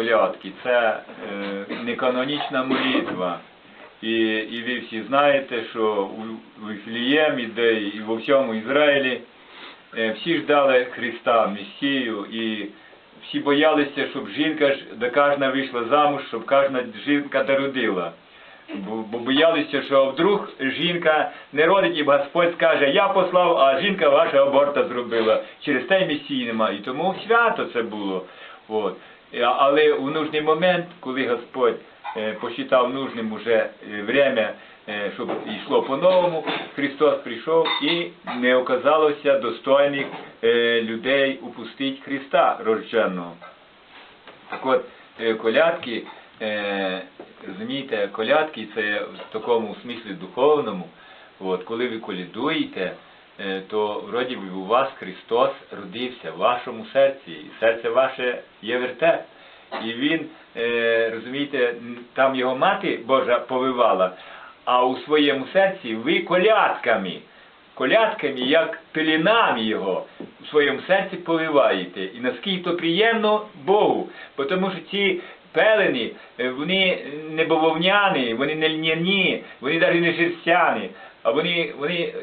колядки, це е, неканонічна молитва. І, і ви всі знаєте, що у, в Іфліємі, де і во всьому Ізраїлі е, всі ждали Христа, Месію, і всі боялися, щоб жінка де кожна вийшла замуж, щоб кожна жінка дородила. Бо боялися, що вдруг жінка не родить, і Господь скаже, я послав, а жінка ваша аборта зробила. Через те й месії нема. І тому свято це було. От. Е, Але в нужний момент, коли Господь е, посчитав нужним уже е, время, щоб йшло по-новому, Христос прийшов і не оказалося достойних людей упустити Христа рожденного. Так от, колядки, розумієте, колядки це в такому смислі духовному. От, коли ви колядуєте, то вроді би у вас Христос родився в вашому серці, і серце ваше є верте. І він, е, розумієте, там його мати Божа повивала, а у своєму серці ви колядками колядками, як пеленами його у своєму серці поливаєте. І наскільки то приємно Богу, бо тому що ці пелені, е, вони не бавовняні, вони не льняні, вони навіть не жерстяні, а вони, вони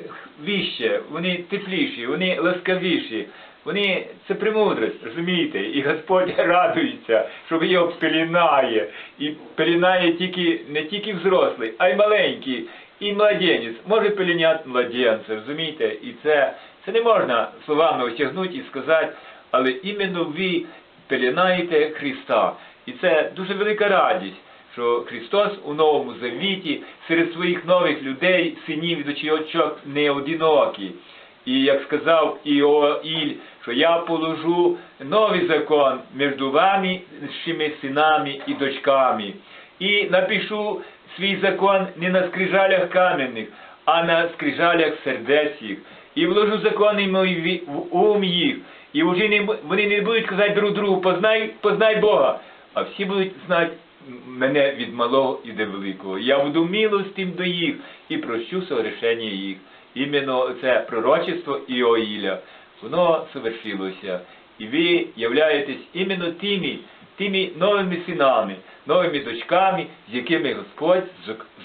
віще, вони тепліші, вони ласкавіші. Вони це премудрость, розумієте? І Господь радується, що його пелінає. І пелінає тільки не тільки взрослий, а й маленький. І младенець може пеленяти младенця, розумієте? І це, це не можна словами осягнути і сказати, але іменно ви пеленаєте Христа. І це дуже велика радість, що Христос у Новому Завіті серед своїх нових людей, синів і дочок не одинокий. І як сказав Іоїль, що я положу новий закон між вами, синами і дочками. І напишу свій закон не на скрижалях кам'яних, а на скрижалях сердець їх. І вложу закони мої в ум їх. І вже не, вони не будуть казати друг другу, познай, познай Бога. А всі будуть знати мене від малого і до великого. Я буду милостим до їх і прощу согрешення їх. Іменно це пророчество Іоїля, воно совершилося. І ви являєтесь іменно тими, тими новими синами, новими дочками, з якими Господь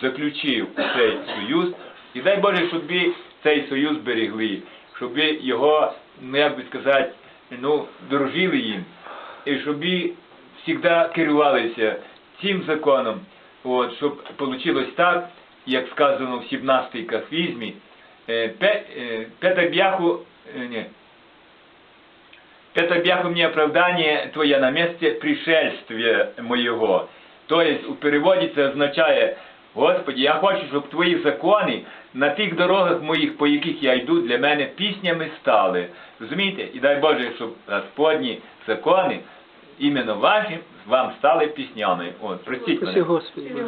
заключив цей союз. І дай Боже, щоб ви цей союз берегли, щоб ви його, ну як би сказати, ну, дорожили їм, і щоб ви завжди керувалися цим законом, от, щоб вийшло так, як сказано в 17-й кафізмі, е, е, п'ята бяху, е, ні, Это бяху мне оправдание твоє на місці пришельствия моєго. Тобто у переводі це означає, Господі, я хочу, щоб твої закони на тих дорогах моїх, по яких я йду, для мене піснями стали. Розумієте? І дай Боже, щоб Господні закони іменно ваші вам стали піснями. От, простіть Спасибо, мене. Господи.